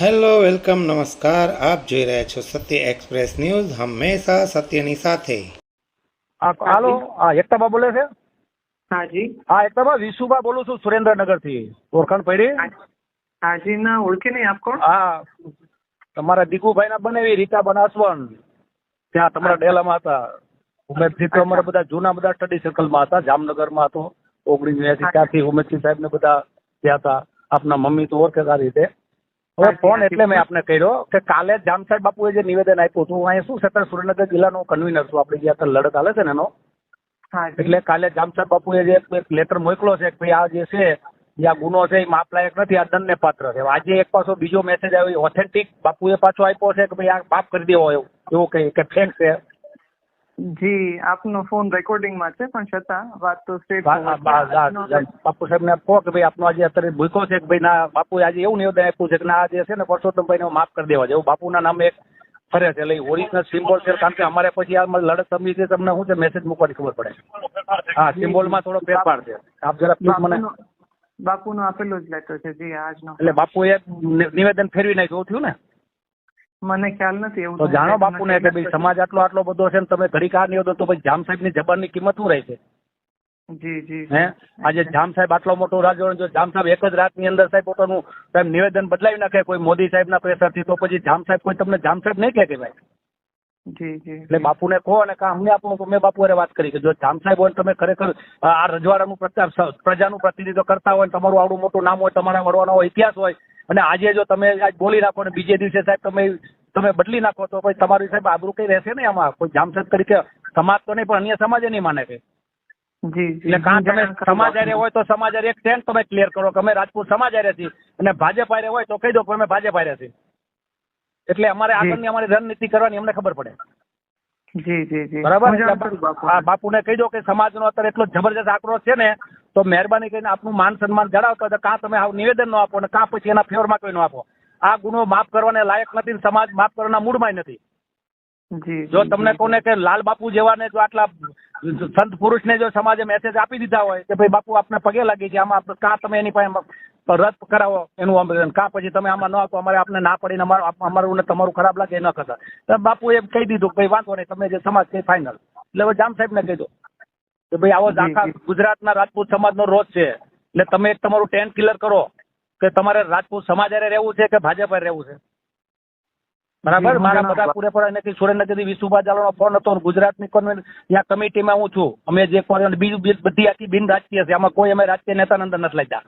Hello welcome નમસ્કાર. આપ જોઈ રહ્યા છો સત્ય એક્સપ્રેસ ન્યૂઝ. હંમેશા સત્યની સાથે. હાલો હા એકતાબા બોલે છે? હાજી હા એકતાબા વિશુભા બોલું છું સુરેન્દ્રનગરથી ઓળખાણ પડી? હાજી ના ઓળખી નહીં આપ કોણ? હા. તમારા દીકુભાઈ ના બનેવી રીતા બનાસવન ત્યાં તમારા ડેલામાં હતા. ઉમેદસિંહ તો અમારા બધા જૂના બધા સ્ટડી સર્કલમાં હતા. જામનગરમાં હતો. ઓગણીસો ત્યાંથી ઉમેદસિંહ સાહેબ ને બધા ત્યાં હતા. આપના મમ્મી તો ઓળખે સારી રીતે. હવે ફોન એટલે મેં આપને કર્યો કે કાલે જામ સાહેબ બાપુએ જે નિવેદન આપ્યું હતું અહીંયા શું છે સુરેન્દ્રનગર જિલ્લાનો કન્વીનર છું આપણે જે અત્યારે લડત હાલે છે ને એનો. એટલે કાલે જામસાહેબ બાપુએ જે એક લેટર મોકલો છે કે ભાઈ આ જે છે જે આ ગુનો છે એ માપ લાયક નથી આ દંડને પાત્ર છે. આજે એક પાછો બીજો મેસેજ આવ્યો ઓથેન્ટિક બાપુએ પાછો આપ્યો છે કે ભાઈ આ માફ કરી દેવો એવું એવું કઈ કે ફેક છે. જી આપનો ફોન રેકોર્ડિંગમાં છે પણ છતાં વાત તો બાપુ સાહેબ ને કહો કે ભાઈ આપનો આજે અત્યારે ભૂખો છે કે ભાઈ ના બાપુ આજે એવું નિવેદન આપ્યું છે કે ના આ જે છે ને પરસોત્તમભાઈ ને માફ કરી દેવા જેવું બાપુ બાપુના નામે એક ફરે છે એટલે ઓરિજિનલ સિમ્બોલ છે કારણ કે અમારે પછી આ લડત સમિતિ તમને શું છે મેસેજ મૂકવાની ખબર પડે. હા સિમ્બોલમાં થોડો ફેરફાર છે. આપ જરા પ્લીઝ મને બાપુનો આપેલો જ લેટર છે જી આજનો. એટલે બાપુએ એ નિવેદન ફેરવી નાખ્યું થયું ને? મને ખ્યાલ નથી એવું તો જાણો બાપુ ને કે ભાઈ સમાજ આટલો આટલો બધો છે ને તમે ઘડી કાર નહીં તો ભાઈ જામ સાહેબની જબાનની કિંમત શું રહે છે જી જી. હે? આજે જામ સાહેબ આટલો મોટો રાજવણ જો જામ સાહેબ એક જ રાતની અંદર સાહેબ પોતાનું સાહેબ નિવેદન બદલાવી નાખે કોઈ મોદી સાહેબ ના પ્રેશરથી તો પછી જામ સાહેબ કોઈ તમને જામ સાહેબ નહીં કહે કે ભાઈ? જી જી એટલે બાપુને કહો અને કા અમને આપો. તો મેં બાપુ વાત કરી કે જો જામ સાહેબ હોય તમે ખરેખર આ રજવાડાનું પ્રચાર સ- પ્રજાનું પ્રતિનિધિત્વ કરતા હોય તમારું આવડું મોટું નામ હોય તમારા વડવાનો હોય ઇતિહાસ હોય અને આજે જો તમે આજ બોલી નાખો ને બીજે દિવસે સાહેબ તમે તમે બદલી નાખો તો પછી તમારી સાહેબ આબરૂ કઈ રહેશે ને આમાં? કોઈ જામસદ તરીકે સમાજ તો નહીં પણ અન્ય સમાજે નહીં માને છે. એટલે કાં તમે સમાજ હારે હોય તો સમાજ હારે એક તમે ક્લિયર કરો કે અમે રાજપૂત સમાજ હારે છીએ અને ભાજપ હારે હોય તો કહી દો અમે ભાજપ હારે છીએ. એટલે અમારે. આગળની અમારી રણનીતિ કરવાની અમને ખબર પડે. જી જી જી. બરાબર? બાપુને કહી દો કે સમાજનો અત્યારે એટલો જબરજસ્ત આક્રોશ છે ને તો મહેરબાની કરીને આપનું માન સન્માન જણાવતો હોય કાં તમે આવું નિવેદન ન આપો ને કાં પછી એના ફેવરમાં કોઈ ન આપો. આ ગુનો માફ કરવાને લાયક નથી ને સમાજ માફ કરવાના મૂડમાં નથી. જો તમને કોને કે લાલ બાપુ જેવાને જો આટલા સંત પુરુષને જો સમાજે મેસેજ આપી દીધા હોય કે ભાઈ બાપુ આપને પગે લાગી છે આમાં કાં તમે એની પાસે રદ કરાવો એનું આમ કાં પછી તમે આમાં ન આપો અમારે આપને ના પડીને અમારું અમારું ને તમારું ખરાબ લાગે એ ન કરતા. બાપુ એમ કહી દીધું ભાઈ વાંધો નહીં તમે જે સમાજ છે ફાઇનલ એટલે હવે જામ સાહેબને કહી દો. કે ભાઈ આવો આખા ગુજરાતના રાજપૂત સમાજનો રોજ છે. એટલે તમે એક તમારું ટેન્ટ ક્લિયર કરો કે તમારે રાજપૂત સમાજ રહેવું છે કે ભાજપ રહેવું છે? બરાબર? મારા બધા પૂરેપૂરા નથી સુરેન્દ્રનગરથી વિશુભા જાલોનો ફોન હતો ગુજરાતની કોન્વેન્ટ ત્યાં કમિટીમાં હું છું. અમે જે કોઈ બીજું બધી આખી બિન રાજકીય છે. આમાં કોઈ અમે રાજકીય નેતા અંદર નથી લાગ્યા.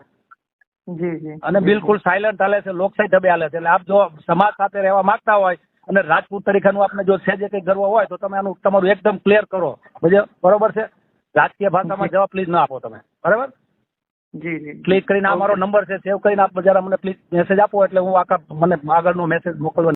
અને બિલકુલ સાયલન્ટ હાલે છે લોકશાહી ઢબે હાલે છે. એટલે આપ જો સમાજ સાથે રહેવા માંગતા હોય અને રાજપૂત તરીકેનું આપને જો છે જે કંઈ ગર્વ હોય તો તમે આનું તમારું એકદમ ક્લિયર કરો. બજે- બરોબર છે? રાજકીય ભાષામાં જવાબ પ્લીઝ ના આપો તમે. બરાબર? જી જી ક્લિક કરીને આ મારો નંબર છે સેવ કરીને આપ જરા મને પ્લીઝ મેસેજ આપો એટલે હું આખા મને આગળનો મેસેજ મોકલવાનો